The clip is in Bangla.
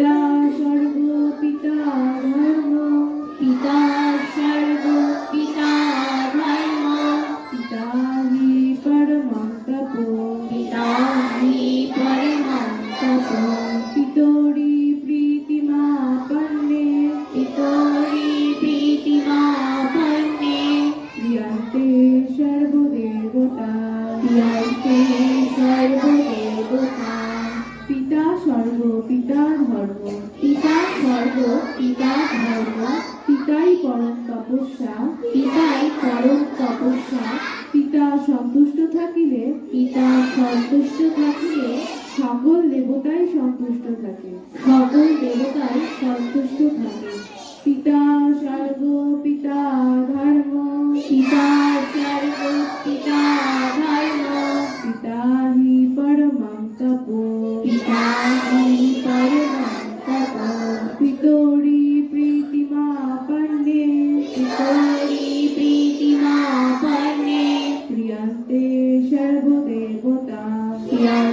পিতা স্বর্গ পিতা ধর্ম, পিতা স্বর্গ পিতা ধর্ম, পিতা হি পরমং তপো পিতা হি পরমং তপো পিতরি প্রীতিমা পন্নে পিতরি প্রীতিমাপন্নে প্রিয়ন্তে সর্বদেবতা প্রিয়ন্তে সর্বদেবতা। স্বর্গ পিতা ধর্ম, পিতার স্বর্গ পিতা ধর্ম, পিতাই পরম তপস্যা, পিতাই পরম তপস্যা। পিতা সন্তুষ্ট থাকিলে, পিতা সন্তুষ্ট থাকিলে, সকল দেবতাই সন্তুষ্ট থাকে। সকল দেবতাই সন্তুষ্ট থাকে। পিতা স্বর্গ, পিতা ধর্ম, পিতা স্বর্গ, পিতা ধর্ম, পিতা হি পরমং প্রীতিমাপন্নে প্রিয়ন্তে সর্বদেবতা প্রিয়ন্তে